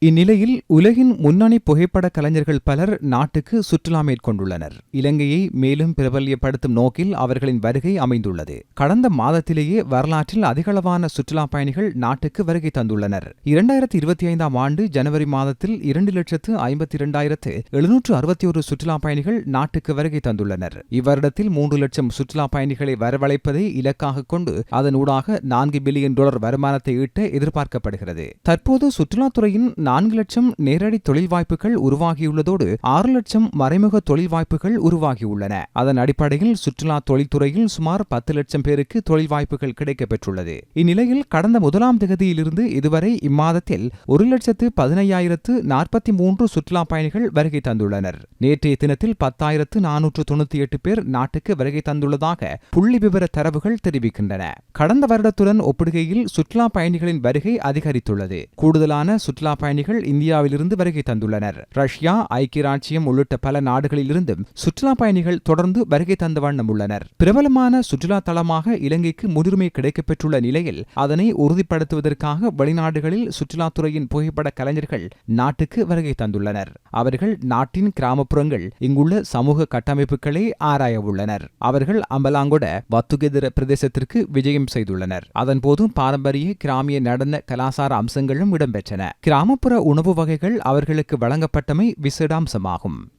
இந்நிலையில் உலகின் முன்னணி புகைப்பட கலைஞர்கள் பலர் நாட்டுக்கு சுற்றுலா மேற்கொண்டுள்ளனர். இலங்கையை மேலும் பிரபல்யப்படுத்தும் நோக்கில் அவர்களின் வருகை அமைந்துள்ளது. கடந்த மாதத்திலேயே வரலாற்றில் அதிகளவான சுற்றுலா பயணிகள் நாட்டுக்கு வருகை தந்துள்ளனர். இரண்டாயிரத்தி இருபத்தி ஐந்தாம் ஆண்டு ஜனவரி மாதத்தில் இரண்டு லட்சத்து ஐம்பத்தி இரண்டாயிரத்து எழுநூற்று அறுபத்தி ஒரு சுற்றுலா பயணிகள் நாட்டுக்கு வருகை தந்துள்ளனர். இவ்வருடத்தில் மூன்று லட்சம் சுற்றுலா பயணிகளை வரவழைப்பதை இலக்காக கொண்டு அதன் ஊடாக நான்கு பில்லியன் டாலர் வருமானத்தை ஈட்ட எதிர்பார்க்கப்படுகிறது. தற்போது சுற்றுலாத்துறையின் நான்கு லட்சம் நேரடி தொழில் வாய்ப்புகள் உருவாகியுள்ளதோடு ஆறு லட்சம் மறைமுக தொழில் வாய்ப்புகள் உருவாகியுள்ளன. அதன் அடிப்படையில் சுற்றுலா தொழில்துறையில் சுமார் பத்து லட்சம் பேருக்கு தொழில் வாய்ப்புகள் கிடைக்கப்பெற்றுள்ளது. இந்நிலையில் கடந்த முதலாம் தேதியிலிருந்து இதுவரை இம்மாதத்தில் ஒரு லட்சத்து பதினையாயிரத்து நாற்பத்தி மூன்று சுற்றுலா பயணிகள் வருகை தந்துள்ளனர். நேற்றைய தினத்தில் பத்தாயிரத்து நானூற்று தொண்ணூத்தி எட்டு பேர் நாட்டுக்கு வருகை தந்துள்ளதாக புள்ளி விவர தரவுகள் தெரிவிக்கின்றன. கடந்த வருடத்துடன் ஒப்பிடுகையில் சுற்றுலா பயணிகளின் வருகை அதிகரித்துள்ளது. கூடுதலான சுற்றுலா பயணிகள் இந்தியாவிலிருந்து வருகை தந்துள்ளனர். ரஷ்யா ஐக்கிய ராஜ்யம் உள்ளிட்ட பல நாடுகளிலிருந்தும் சுற்றுலா பயணிகள் தொடர்ந்து வருகை தந்த வண்ணம் உள்ளனர். பிரபலமான சுற்றுலா தளமாக இலங்கைக்கு முன்னுரிமை கிடைக்கப்பெற்றுள்ள நிலையில் அதனை உறுதிப்படுத்துவதற்காக வெளிநாடுகளில் சுற்றுலாத்துறையின் புகைப்பட கலைஞர்கள் நாட்டுக்கு வருகை தந்துள்ளனர். அவர்கள் நாட்டின் கிராமப்புறங்கள் இங்குள்ள சமூக கட்டமைப்புகளை ஆராய உள்ளனர். அவர்கள் அம்பலாங்கொட வத்துகெதிர பிரதேசத்திற்கு விஜயம் செய்துள்ளனர். அதன்போது பாரம்பரிய கிராமிய நடன கலாசார அம்சங்களும் இடம்பெற்றன. கிராமப்புற உணவு வகைகள் அவர்களுக்கு வழங்கப்பட்டமை விசேடாம்சமாகும்.